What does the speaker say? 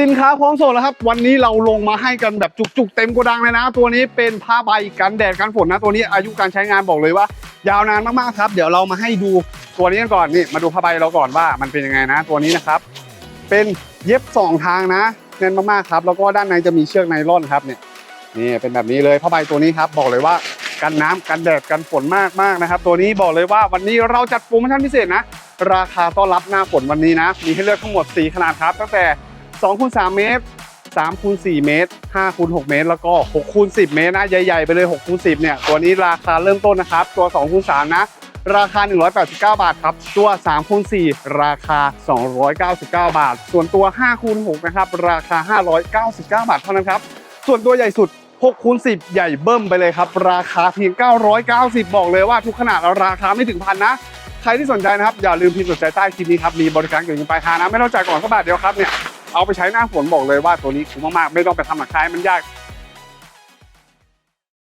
สินค้าพร้อมส่งแล้วครับ วันนี้เราลงมาให้กันแบบจุกๆ เต็มโกดังเลยนะ ตัวนี้เป็นผ้าใบกันแดดกันฝนนะ ตัวนี้อายุการใช้งานบอกเลยว่า ยาวนานมากๆครับ เดี๋ยวเรามาให้ดูตัวนี้กันก่อนนี่มาดูผ้าใบเราก่อนว่ามันเป็นยังไงนะ ตัวนี้นะครับ เป็นเย็บสองทางนะแน่นมากๆครับ แล้วก็ด้านในจะมีเชือกไนล่อนครับเนี่ยนี่เป็นแบบนี้เลยผ้าใบตัวนี้ครับ บอกเลยว่ากันน้ำกันแดดกันฝนมากมากๆนะครับ ตัวนี้บอกเลยว่าวันนี้เราจัดโปรโมชั่นพิเศษนะ ราคาต้อนรับหน้าฝนวันนี้นะ มีให้เลือกทั้งหมด 4 ขนาดครับ ตั้งแต่2คูณ3เมตร3คูณ4เมตร5คูณ6เมตร แล้วก็6คูณ10 เมตรนะใหญ่ๆไปเลย6คูณ10เนี่ยตัวนี้ราคาเริ่มต้นนะครับ ตัว2คูณ3นะราคา 189 บาทครับ ตัว3คูณ4ราคา 299 บาท ส่วนตัว5คูณ6นะครับ ราคา 599 บาทเท่านั้นครับ ส่วนตัวใหญ่สุด6คูณ10 ใหญ่เบิ้มไปเลยครับ ราคาเพียง 990 บอกเลยว่าทุกขนาดราคาไม่ถึงพันนะ ใครที่สนใจนะครับอย่าลืมพิมพ์สนใจใต้คลิปนี้ครับมีบริการเก็บเงินปลายทางนะไม่ต้องจ่ายก่อนสักบาทเดียวครับเนี่ยเอาไปใช้หน้าฝนบอกเลยว่าตัวนี้คุ้มมากๆไม่ต้องไปทำหลักคายมันยาก